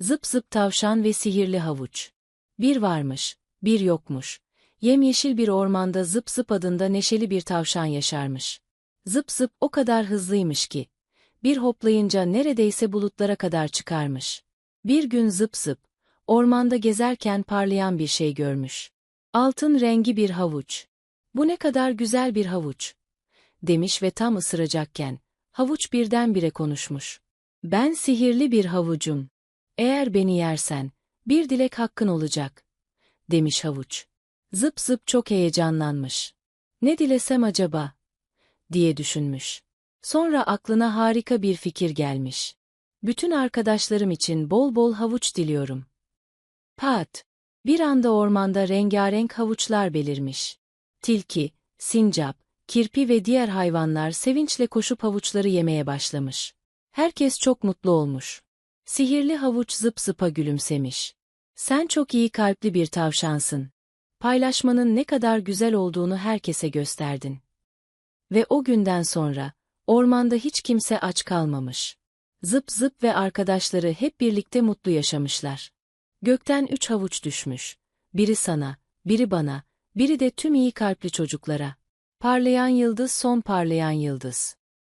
Zıp zıp tavşan ve sihirli havuç. Bir varmış, bir yokmuş. Yemyeşil bir ormanda Zıp Zıp adında neşeli bir tavşan yaşarmış. Zıp Zıp o kadar hızlıymış ki, bir hoplayınca neredeyse bulutlara kadar çıkarmış. Bir gün Zıp Zıp, ormanda gezerken parlayan bir şey görmüş. Altın rengi bir havuç. Bu ne kadar güzel bir havuç, demiş ve tam ısıracakken, havuç birdenbire konuşmuş. Ben sihirli bir havucum. Eğer beni yersen, bir dilek hakkın olacak, demiş havuç. Zıp zıp çok heyecanlanmış. Ne dilesem acaba? diye düşünmüş. Sonra aklına harika bir fikir gelmiş. Bütün arkadaşlarım için bol bol havuç diliyorum. Pat! Bir anda ormanda rengarenk havuçlar belirmiş. Tilki, sincap, kirpi ve diğer hayvanlar sevinçle koşup havuçları yemeye başlamış. Herkes çok mutlu olmuş. Sihirli havuç zıp zıpa gülümsemiş. Sen çok iyi kalpli bir tavşansın. Paylaşmanın ne kadar güzel olduğunu herkese gösterdin. Ve o günden sonra, ormanda hiç kimse aç kalmamış. Zıp zıp ve arkadaşları hep birlikte mutlu yaşamışlar. Gökten üç havuç düşmüş. Biri sana, biri bana, biri de tüm iyi kalpli çocuklara. Parlayan yıldız son parlayan yıldız.